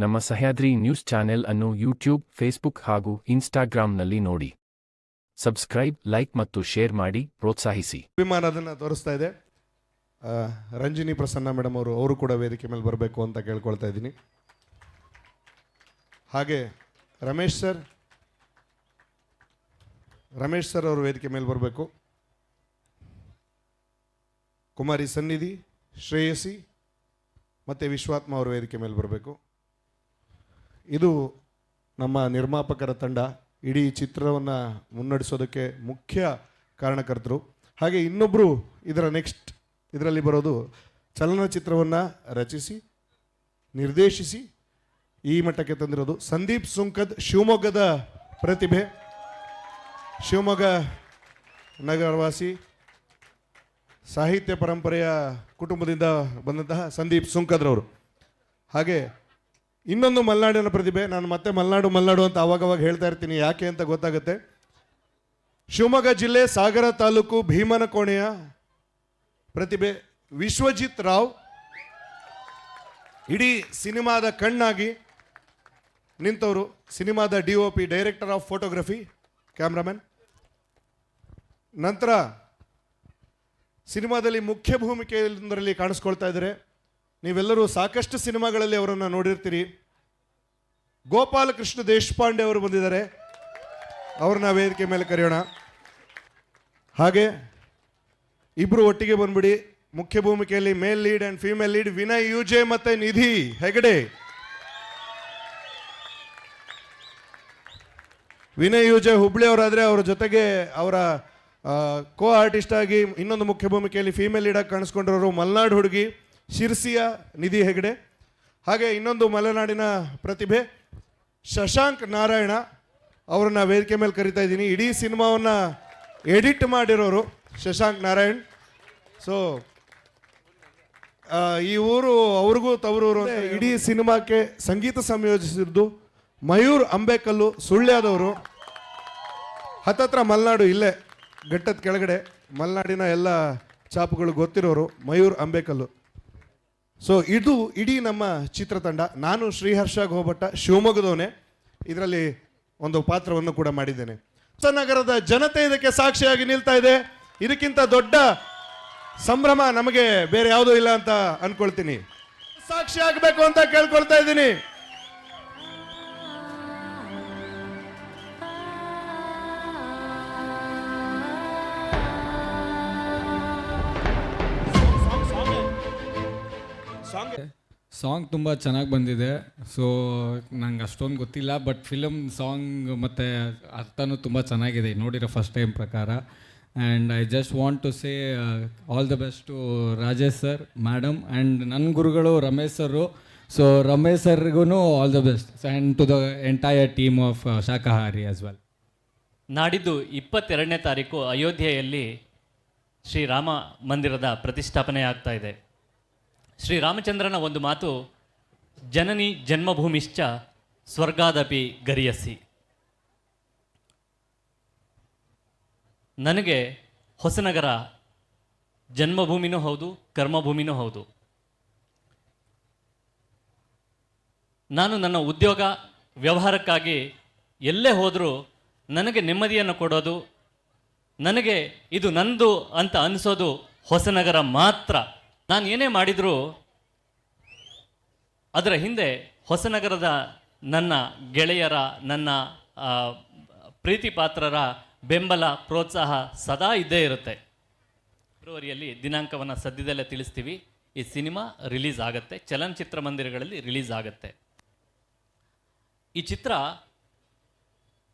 ನಮ್ಮ Sahyadri news channel ಅನ್ನು YouTube, Facebook ಹಾಗೂ ಇನ್ಸ್ಟಾಗ್ರಾಂನಲ್ಲಿ ನೋಡಿ. ಸಬ್ಸ್ಕ್ರೈಬ್, ಲೈಕ್ ಮತ್ತು ಶೇರ್ ಮಾಡಿ, ಪ್ರೋತ್ಸಾಹಿಸಿ. ಅಭಿಮಾನ ಅದನ್ನು ತೋರಿಸ್ತಾ ಇದೆ. ರಂಜಿನಿ ಪ್ರಸನ್ನ ಮೇಡಮ್ ಅವರು ಅವರು ಕೂಡ ವೇದಿಕೆ ಮೇಲೆ ಬರಬೇಕು ಅಂತ ಕೇಳ್ಕೊಳ್ತಾ ಇದ್ದೀನಿ. ಹಾಗೆ ರಮೇಶ್ ಸರ್ ರಮೇಶ್ ಸರ್ ಅವರು ವೇದಿಕೆ ಮೇಲೆ ಬರಬೇಕು. ಕುಮಾರಿ ಸನ್ನಿಧಿ, ಶ್ರೇಯಸಿ ಮತ್ತು ವಿಶ್ವಾತ್ಮ ಅವರು ವೇದಿಕೆ ಮೇಲೆ ಬರಬೇಕು. ಇದು ನಮ್ಮ ನಿರ್ಮಾಪಕರ ತಂಡ ಇಡೀ ಚಿತ್ರವನ್ನು ಮುನ್ನಡೆಸೋದಕ್ಕೆ ಮುಖ್ಯ ಕಾರಣಕರ್ತರು. ಹಾಗೆ ಇನ್ನೊಬ್ಬರು ಇದರ ನೆಕ್ಸ್ಟ್ ಇದರಲ್ಲಿ ಬರೋದು ಚಲನಚಿತ್ರವನ್ನು ರಚಿಸಿ, ನಿರ್ದೇಶಿಸಿ ಈ ಮಟ್ಟಕ್ಕೆ ತಂದಿರೋದು ಸಂದೀಪ್ ಸುಂಕದ್ ಶಿವಮೊಗ್ಗದ ಪ್ರತಿಭೆ. ಶಿವಮೊಗ್ಗ ನಗರವಾಸಿ, ಸಾಹಿತ್ಯ ಪರಂಪರೆಯ ಕುಟುಂಬದಿಂದ ಬಂದಂತಹ ಸಂದೀಪ್ ಸುಂಕದ್ರವರು ಹಾಗೆ ಇನ್ನೊಂದು ಮಲೆನಾಡಿನ ಪ್ರತಿಭೆ. ನಾನು ಮತ್ತೆ ಮಲೆನಾಡು ಮಲೆನಾಡು ಅಂತ ಅವಾಗವಾಗ ಹೇಳ್ತಾ ಇರ್ತೀನಿ. ಯಾಕೆ ಅಂತ ಗೊತ್ತಾಗುತ್ತೆ? ಶಿವಮೊಗ್ಗ ಜಿಲ್ಲೆ ಸಾಗರ ತಾಲೂಕು ಭೀಮನಕೋಣೆಯ ಪ್ರತಿಭೆ. ವಿಶ್ವಜಿತ್ ರಾವ್ ಇಡೀ ಸಿನಿಮಾದ ಕಣ್ಣಾಗಿ ನಿಂತವರು. ಸಿನಿಮಾದ D O P, director of photography, cameraman. ನಂತರ ಸಿನಿಮಾದಲ್ಲಿ ಮುಖ್ಯ ಭೂಮಿಕೆಯೊಂದರಲ್ಲಿ ಕಾಣಿಸ್ಕೊಳ್ತಾ ಇದ್ದಾರೆ. ನೀವೆಲ್ಲರೂ ಸಾಕಷ್ಟು ಸಿನಿಮಾಗಳಲ್ಲಿ ಅವರನ್ನು ನೋಡಿರ್ತೀರಿ. ಗೋಪಾಲಕೃಷ್ಣ ದೇಶಪಾಂಡೆ ಅವರು ಬಂದಿದ್ದಾರೆ. ಅವ್ರನ್ನ ವೇದಿಕೆ ಮೇಲೆ ಕರೆಯೋಣ. ಹಾಗೆ ಇಬ್ರು ಒಟ್ಟಿಗೆ ಬಂದ್ಬಿಡಿ. ಮುಖ್ಯ ಭೂಮಿಕೆಯಲ್ಲಿ male lead and female lead Vinay, UJ ಮತ್ತೆ ನಿಧಿ ಹೆಗಡೆ. ವಿನಯ್, ಯುಜೆ, ಹುಬ್ಳಿ ಅವರಾದ್ರೆ ಅವರ ಜೊತೆಗೆ ಅವರ ಕೋ ಆರ್ಟಿಸ್ಟ್ ಆಗಿ ಇನ್ನೊಂದು ಮುಖ್ಯ ಭೂಮಿಕೆಯಲ್ಲಿ ಫೀಮೇಲ್ ಆಗಿ ಕಾಣಿಸ್ಕೊಂಡಿರೋರು ಮಲ್ನಾಡ್ ಹುಡುಗಿ. ಶಿರ್ಸಿಯ ನಿಧಿ ಹೆಗಡೆ, ಹಾಗೆ ಇನ್ನೊಂದು ಮಲೆನಾಡಿನ ಪ್ರತಿಭೆ, ಶಶಾಂಕ್ ನಾರಾಯಣ ಅವ್ರನ್ನ ವೇದಿಕೆ ಮೇಲೆ ಕರಿತಾ ಇದ್ದೀನಿ. ಇಡೀ ಸಿನಿಮಾವನ್ನು ಎಡಿಟ್ ಮಾಡಿರೋರು ಶಶಾಂಕ್ ನಾರಾಯಣ್. ಸೊ ಈ ಊರು ಅವ್ರಿಗೂ ತವರೂರು ಇಡೀ ಸಿನಿಮಾಕ್ಕೆ ಸಂಗೀತ ಸಂಯೋಜಿಸಿದ್ದು ಮಯೂರ್ ಅಂಬೇಕಲ್ಲು ಸುಳ್ಳ್ಯದವರು. ಹತ್ತತ್ರ ಮಲೆನಾಡು ಇಲ್ಲೇ, ಘಟ್ಟದ ಕೆಳಗಡೆ ಮಲೆನಾಡಿನ ಎಲ್ಲ ಚಾಪುಗಳು ಗೊತ್ತಿರೋರು ಮಯೂರ್ ಅಂಬೇಕಲ್ಲು. ಸೊ ಇದು ಇಡೀ ನಮ್ಮ ಚಿತ್ರತಂಡ. ನಾನು ಶ್ರೀಹರ್ಷ ಗೋಭಟ್ಟ ಶಿವಮೊಗ್ಗದವನೇ. ಇದರಲ್ಲಿ ಒಂದು ಪಾತ್ರವನ್ನು ಕೂಡ ಮಾಡಿದ್ದೇನೆ. ಹೊಸನಗರದ ಜನತೆ ಇದಕ್ಕೆ ಸಾಕ್ಷಿಯಾಗಿ ನಿಲ್ತಾ ಇದೆ. ಇದಕ್ಕಿಂತ ದೊಡ್ಡ ಸಂಭ್ರಮ ನಮಗೆ ಬೇರೆ ಯಾವುದೂ ಇಲ್ಲ ಅಂತ ಅನ್ಕೊಳ್ತೀನಿ. ಸಾಕ್ಷಿ ಆಗಬೇಕು ಅಂತ ಕೇಳ್ಕೊಳ್ತಾ ಇದ್ದೀನಿ. ಸಾಂಗ್ ತುಂಬ ಚೆನ್ನಾಗಿ ಬಂದಿದೆ. ಸೊ ನಂಗೆ ಅಷ್ಟೊಂದು ಗೊತ್ತಿಲ್ಲ ಬಟ್ ಫಿಲಮ್ ಸಾಂಗ್ ಮತ್ತು ಅರ್ಥನೂ ತುಂಬ ಚೆನ್ನಾಗಿದೆ ನೋಡಿರೋ ಫಸ್ಟ್ ಟೈಮ್ ಪ್ರಕಾರ. And I just want to say all the best to Rajesh sir madam and ನನ್ನ ಗುರುಗಳು Ramesh sir so Ramesh ಸರ್ಗೂ all the best and to the entire team of Shakahari as well ನಾಡಿದ್ದು ಇಪ್ಪತ್ತೆರಡನೇ ತಾರೀಕು ಅಯೋಧ್ಯೆಯಲ್ಲಿ ಶ್ರೀರಾಮ ಮಂದಿರದ ಪ್ರತಿಷ್ಠಾಪನೆ ಆಗ್ತಾ ಇದೆ. ಶ್ರೀರಾಮಚಂದ್ರನ ಒಂದು ಮಾತು, ಜನನಿ ಜನ್ಮಭೂಮಿಶ್ಚ ಸ್ವರ್ಗಾದಪಿ ಗರಿಯಸಿ. ನನಗೆ ಹೊಸನಗರ ಜನ್ಮಭೂಮಿನೂ ಹೌದು, ಕರ್ಮಭೂಮಿನೂ ಹೌದು. ನಾನು ನನ್ನ ಉದ್ಯೋಗ, ವ್ಯವಹಾರಕ್ಕಾಗಿ ಎಲ್ಲೇ ಹೋದರೂ ನನಗೆ ನೆಮ್ಮದಿಯನ್ನು ಕೊಡೋದು, ನನಗೆ ಇದು ನಂದು ಅಂತ ಅನಿಸೋದು ಹೊಸನಗರ ಮಾತ್ರ. ನಾನು ಏನೇ ಮಾಡಿದರೂ ಅದರ ಹಿಂದೆ ಹೊಸನಗರದ ನನ್ನ ಗೆಳೆಯರ, ನನ್ನ ಪ್ರೀತಿ ಪಾತ್ರರ ಬೆಂಬಲ, ಪ್ರೋತ್ಸಾಹ ಸದಾ ಇದ್ದೇ ಇರುತ್ತೆ. ಫೆಬ್ರವರಿಯಲ್ಲಿ ದಿನಾಂಕವನ್ನು ಸದ್ಯದಲ್ಲೇ ತಿಳಿಸ್ತೀವಿ. ಈ ಸಿನಿಮಾ ರಿಲೀಸ್ ಆಗುತ್ತೆ. ಚಲನಚಿತ್ರ ಮಂದಿರಗಳಲ್ಲಿ ರಿಲೀಸ್ ಆಗುತ್ತೆ. ಈ ಚಿತ್ರ,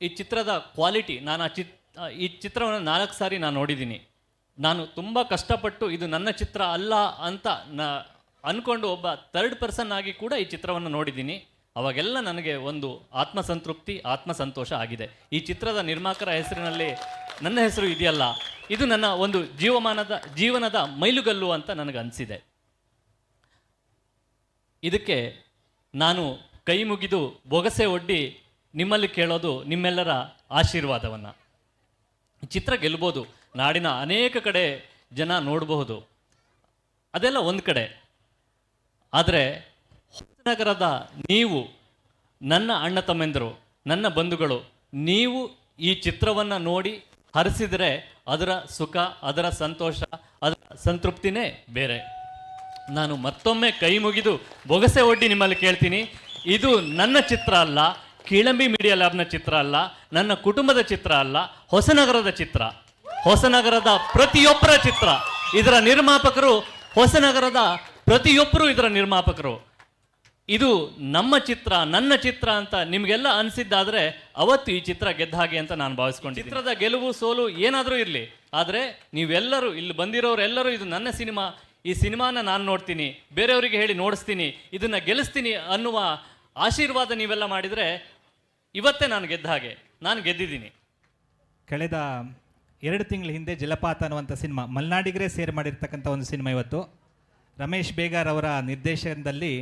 ಈ ಚಿತ್ರದ ಕ್ವಾಲಿಟಿ ನಾನು ಆ ಚಿತ್, ಈ ಚಿತ್ರವನ್ನು ನಾಲ್ಕು ಸಾರಿ ನಾನು ನೋಡಿದ್ದೀನಿ. ನಾನು ತುಂಬ ಕಷ್ಟಪಟ್ಟು ಇದು ನನ್ನ ಚಿತ್ರ ಅಲ್ಲ ಅಂತ ನ ಅಂದ್ಕೊಂಡು ಒಬ್ಬ ಥರ್ಡ್ ಪರ್ಸನ್ ಆಗಿ ಕೂಡ ಈ ಚಿತ್ರವನ್ನು ನೋಡಿದ್ದೀನಿ. ಅವಾಗೆಲ್ಲ ನನಗೆ ಒಂದು ಆತ್ಮಸಂತೃಪ್ತಿ, ಆತ್ಮಸಂತೋಷ ಆಗಿದೆ. ಈ ಚಿತ್ರದ ನಿರ್ಮಾಕರ ಹೆಸರಿನಲ್ಲಿ ನನ್ನ ಹೆಸರು ಇದೆಯಲ್ಲ, ಇದು ನನ್ನ ಒಂದು ಜೀವಮಾನದ, ಜೀವನದ ಮೈಲುಗಲ್ಲು ಅಂತ ನನಗೆ ಅನಿಸಿದೆ. ಇದಕ್ಕೆ ನಾನು ಕೈ ಮುಗಿದು ಬೊಗಸೆ ಒಡ್ಡಿ ನಿಮ್ಮಲ್ಲಿ ಕೇಳೋದು ನಿಮ್ಮೆಲ್ಲರ ಆಶೀರ್ವಾದವನ್ನು. ಚಿತ್ರ ಗೆಲ್ಬೋದು. ನಾಡಿನ ಅನೇಕ ಕಡೆ ಜನ ನೋಡಬಹುದು. ಅದೆಲ್ಲ ಒಂದು ಕಡೆ. ಆದರೆ ಹೊಸನಗರದ ನೀವು, ನನ್ನ ಅಣ್ಣ ತಮ್ಮೆಂದರು, ನನ್ನ ಬಂಧುಗಳು, ನೀವು ಈ ಚಿತ್ರವನ್ನು ನೋಡಿ ಹರಿಸಿದರೆ ಅದರ ಸುಖ, ಅದರ ಸಂತೋಷ, ಅದರ ಸಂತೃಪ್ತಿನೇ ಬೇರೆ. ನಾನು ಮತ್ತೊಮ್ಮೆ ಕೈ ಮುಗಿದು ಬೊಗಸೆ ಒಡ್ಡಿ ನಿಮ್ಮಲ್ಲಿ ಕೇಳ್ತೀನಿ. ಇದು ನನ್ನ ಚಿತ್ರ ಅಲ್ಲ, ಕಿಳಂಬಿ ಮೀಡಿಯಾ ಲ್ಯಾಬ್ನ ಚಿತ್ರ ಅಲ್ಲ, ನನ್ನ ಕುಟುಂಬದ ಚಿತ್ರ ಅಲ್ಲ, ಹೊಸನಗರದ ಚಿತ್ರ. ಹೊಸನಗರದ ಪ್ರತಿಯೊಬ್ಬರ ಚಿತ್ರ. ಇದರ ನಿರ್ಮಾಪಕರು ಹೊಸನಗರದ ಪ್ರತಿಯೊಬ್ಬರು ಇದರ ನಿರ್ಮಾಪಕರು. ಇದು ನಮ್ಮ ಚಿತ್ರ, ನನ್ನ ಚಿತ್ರ ಅಂತ ನಿಮಗೆಲ್ಲ ಅನಿಸಿದ್ದಾದರೆ ಅವತ್ತು ಈ ಚಿತ್ರ ಗೆದ್ದ ಹಾಗೆ ಅಂತ ನಾನು ಭಾವಿಸ್ಕೊಂಡು ಚಿತ್ರದ ಗೆಲುವು, ಸೋಲು ಏನಾದರೂ ಇರಲಿ. ಆದರೆ ನೀವೆಲ್ಲರೂ ಇಲ್ಲಿ ಬಂದಿರೋರೆಲ್ಲರೂ ಇದು ನನ್ನ ಸಿನಿಮಾ. ಈ ಸಿನಿಮಾನ ನಾನು ನೋಡ್ತೀನಿ, ಬೇರೆಯವರಿಗೆ ಹೇಳಿ ನೋಡಿಸ್ತೀನಿ, ಇದನ್ನು ಗೆಲ್ಲಿಸ್ತೀನಿ ಅನ್ನುವ ಆಶೀರ್ವಾದ ನೀವೆಲ್ಲ ಮಾಡಿದರೆ ಇವತ್ತೇ ನಾನು ಗೆದ್ದ ಹಾಗೆ. ನಾನು ಗೆದ್ದಿದ್ದೀನಿ. ಕಳೆದ ಎರಡು ತಿಂಗಳ ಹಿಂದೆ ಜಲಪಾತ ಅನ್ನುವಂಥ ಸಿನಿಮಾ, ಮಲ್ನಾಡಿಗರೇ ಸೇರ್ ಮಾಡಿರ್ತಕ್ಕಂಥ ಒಂದು ಸಿನಿಮಾ ಇವತ್ತು. ರಮೇಶ್ ಬೇಗಾರ್ ಅವರ ನಿರ್ದೇಶನದಲ್ಲಿ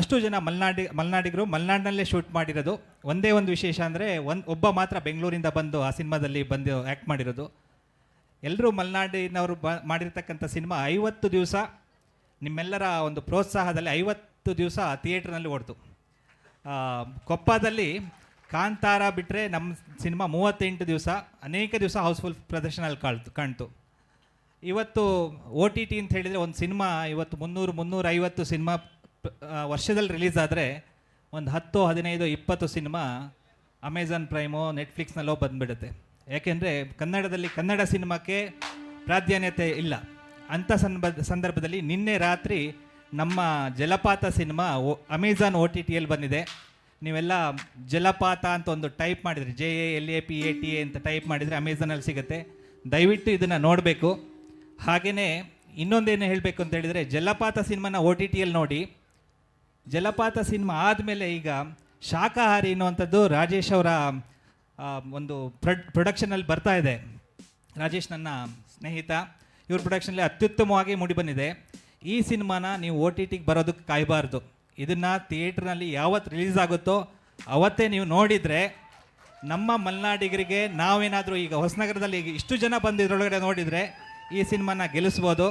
ಅಷ್ಟು ಜನ ಮಲ್ನಾಡಿ, ಮಲ್ನಾಡಿಗರು ಮಲ್ನಾಡಿನಲ್ಲೇ ಶೂಟ್ ಮಾಡಿರೋದು. ಒಂದೇ ಒಂದು ವಿಶೇಷ ಅಂದರೆ ಒಂದು ಒಬ್ಬ ಮಾತ್ರ ಬೆಂಗಳೂರಿಂದ ಬಂದು ಆ ಸಿನಿಮಾದಲ್ಲಿ ಬಂದು ಆ್ಯಕ್ಟ್ ಮಾಡಿರೋದು. ಎಲ್ಲರೂ ಮಲೆನಾಡಿನವರು ಬ, ಮಾಡಿರ್ತಕ್ಕಂಥ ಸಿನಿಮಾ ಐವತ್ತು ದಿವಸ, ನಿಮ್ಮೆಲ್ಲರ ಒಂದು ಪ್ರೋತ್ಸಾಹದಲ್ಲಿ ಐವತ್ತು ದಿವಸ ಥಿಯೇಟ್ರ್ನಲ್ಲಿ ಓಡ್ತು. ಕೊಪ್ಪದಲ್ಲಿ ಕಾಂತಾರ ಬಿಟ್ಟರೆ ನಮ್ಮ ಸಿನಿಮಾ ಮೂವತ್ತೆಂಟು ದಿವಸ, ಅನೇಕ ದಿವಸ ಹೌಸ್ಫುಲ್ ಪ್ರದರ್ಶನಲ್ಲಿ ಕಾಳ್ತು, ಕಾಣ್ತು. ಇವತ್ತು ಓ ಟಿ ಟಿ ಅಂತ ಹೇಳಿದರೆ ಒಂದು ಸಿನಿಮಾ, ಇವತ್ತು ಮುನ್ನೂರು ಮುನ್ನೂರ ಐವತ್ತು ಸಿನಿಮಾ ವರ್ಷದಲ್ಲಿ ರಿಲೀಸ್ ಆದರೆ ಒಂದು ಹತ್ತು, ಹದಿನೈದು, ಇಪ್ಪತ್ತು ಸಿನಿಮಾ ಅಮೆಝಾನ್ ಪ್ರೈಮು, ನೆಟ್ಫ್ಲಿಕ್ಸ್ನಲ್ಲೋ ಬಂದುಬಿಡುತ್ತೆ. ಯಾಕೆಂದರೆ ಕನ್ನಡದಲ್ಲಿ ಕನ್ನಡ ಸಿನಿಮಾಕ್ಕೆ ಪ್ರಾಧಾನ್ಯತೆ ಇಲ್ಲ. ಅಂಥ ಸಂದರ್ಭ ಸಂದರ್ಭದಲ್ಲಿ ನಿನ್ನೆ ರಾತ್ರಿ ನಮ್ಮ Jalapatha cinema Amazon O T ಟಿಯಲ್ಲಿ ಬಂದಿದೆ. ನೀವೆಲ್ಲ ಜಲಪಾತ ಅಂತ ಒಂದು ಟೈಪ್ ಮಾಡಿದರೆ J A L A P A T A ಅಂತ ಟೈಪ್ ಮಾಡಿದರೆ ಅಮೆಝಾನಲ್ಲಿ ಸಿಗುತ್ತೆ. ದಯವಿಟ್ಟು ಇದನ್ನು ನೋಡಬೇಕು. ಹಾಗೆಯೇ ಇನ್ನೊಂದೇನು ಹೇಳಬೇಕು ಅಂತ ಹೇಳಿದರೆ, ಜಲಪಾತ ಸಿನಿಮಾನ ಓ ಟಿ ಟಿಯಲ್ಲಿ ನೋಡಿ. ಜಲಪಾತ ಸಿನಿಮಾ ಆದಮೇಲೆ ಈಗ ಶಾಖಾಹಾರಿ ಅನ್ನುವಂಥದ್ದು ರಾಜೇಶ್ ಅವರ ಒಂದು ಪ್ರೊಡ್ ಪ್ರೊಡಕ್ಷನಲ್ಲಿ ಬರ್ತಾ ಇದೆ. ರಾಜೇಶ್ ನನ್ನ ಸ್ನೇಹಿತ. ಇವ್ರ ಪ್ರೊಡಕ್ಷನಲ್ಲಿ ಅತ್ಯುತ್ತಮವಾಗಿ ಮೂಡಿಬಂದಿದೆ ಈ ಸಿನಿಮಾನ ನೀವು ಓ ಟಿ ಟಿಗೆ ಬರೋದಕ್ಕೆ ಕಾಯಬಾರ್ದು. ಇದನ್ನು ಥಿಯೇಟ್ರ್ನಲ್ಲಿ ಯಾವತ್ತು ರಿಲೀಸ್ ಆಗುತ್ತೋ ಅವತ್ತೇ ನೀವು ನೋಡಿದರೆ ನಮ್ಮ ಮಲೆನಾಡಿಗರಿಗೆ ನಾವೇನಾದರೂ ಈಗ ಹೊಸನಗರದಲ್ಲಿ ಈಗ ಇಷ್ಟು ಜನ ಬಂದಿದ್ರೊಳಗಡೆ ನೋಡಿದರೆ ಈ ಸಿನಿಮಾನ ಗೆಲ್ಲಿಸ್ಬೋದು.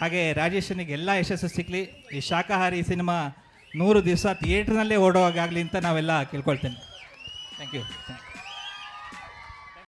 ಹಾಗೆ ರಾಜೇಶನಿಗೆ ಎಲ್ಲ ಯಶಸ್ಸು ಸಿಕ್ಕಲಿ ಈ ಶಾಖಾಹಾರಿ ಸಿನಿಮಾ ನೂರು ದಿವಸ ಥಿಯೇಟ್ರ್ನಲ್ಲೇ ಓಡೋವಾಗಲಿ ಅಂತ ನಾವೆಲ್ಲ ಕೇಳ್ಕೊಳ್ತೇನೆ. Thank you